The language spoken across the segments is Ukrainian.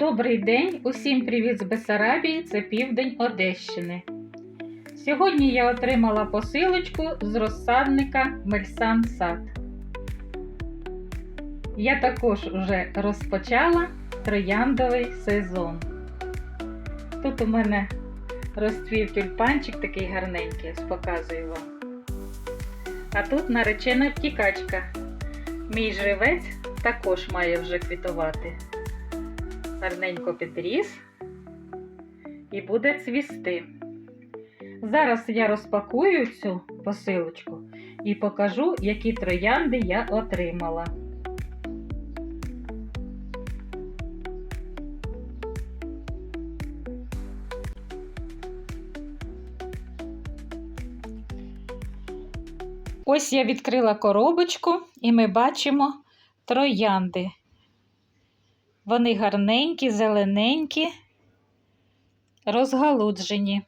Добрий день, усім привіт з Бесарабії, це південь Одещини. Сьогодні я отримала посилочку з розсадника Мельсан Сад. Я також вже розпочала трояндовий сезон. Тут у мене розцвів тюльпанчик такий гарненький, ось показую вам. А тут наречена втікачка. Мій живець також має вже квітувати гарненько підріс і буде цвісти. Зараз я розпакую цю посилочку і покажу, які троянди я отримала. Ось я відкрила коробочку і ми бачимо троянди. Вони гарненькі, зелененькі, розгалуджені.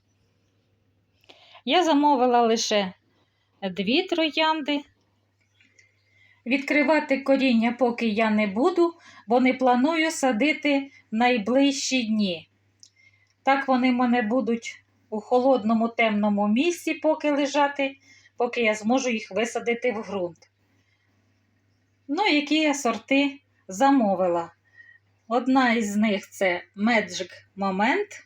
Я замовила лише дві троянди. Відкривати коріння поки я не буду, бо не планую садити в найближчі дні. Так вони мене будуть у холодному темному місці, поки лежати, поки я зможу їх висадити в ґрунт. Ну, які я сорти замовила. Одна із них це Magic Moment.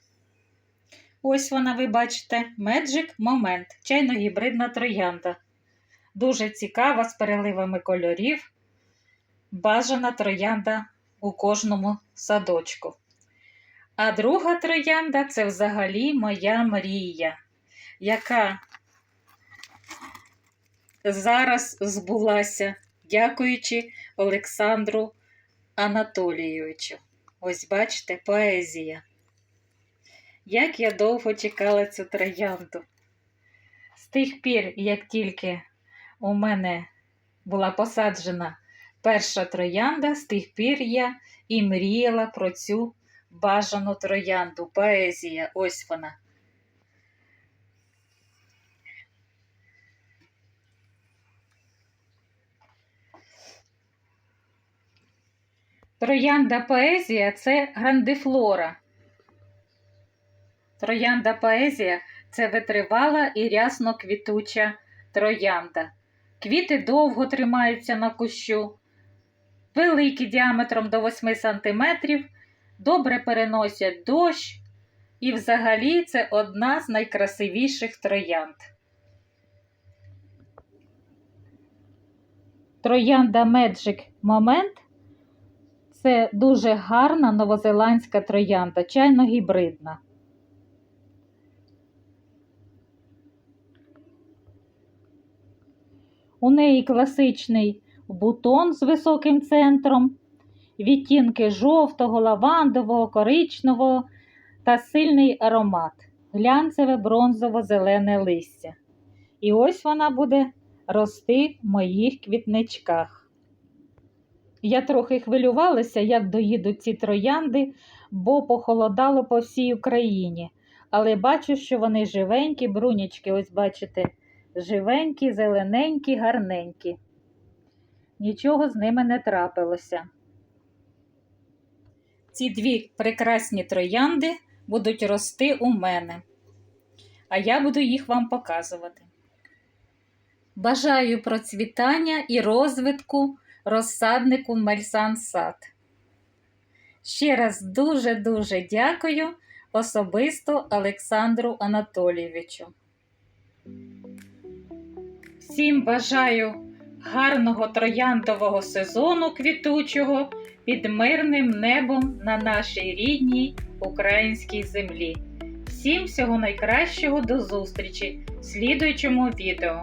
Ось вона, ви бачите, Magic Moment, чайно-гібридна троянда. Дуже цікава з переливами кольорів. Бажана троянда у кожному садочку. А друга троянда це взагалі моя мрія, яка зараз збулася, дякуючи Олександру Анатолійовичу. Ось бачите, поезія. Як я довго чекала цю троянду. З тих пір, як тільки у мене була посаджена перша троянда, з тих пір я і мріяла про цю бажану троянду. Поезія, ось вона. Троянда поезія це грандифлора. Троянда поезія це витривала і рясно квітуча троянда. Квіти довго тримаються на кущу, великі діаметром до 8 см, добре переносять дощ, і взагалі це одна з найкрасивіших троянд. Троянда Magic Moment це дуже гарна новозеландська троянда, чайно-гібридна. У неї класичний бутон з високим центром, відтінки жовтого, лавандового, коричневого та сильний аромат, глянцеве бронзово-зелене листя. І ось вона буде рости в моїх квітничках. Я трохи хвилювалася, як доїдуть ці троянди, бо похолодало по всій Україні. Але бачу, що вони живенькі, брунячки, ось бачите, живенькі, зелененькі, гарненькі. Нічого з ними не трапилося. Ці дві прекрасні троянди будуть рости у мене, а я буду їх вам показувати. Бажаю процвітання і розвитку розсаднику Мельсан Сад. Ще раз дуже-дуже дякую особисто Олександру Анатолійовичу. Всім бажаю гарного трояндового сезону квітучого під мирним небом на нашій рідній українській землі. Всім всього найкращого до зустрічі в слідуючому відео.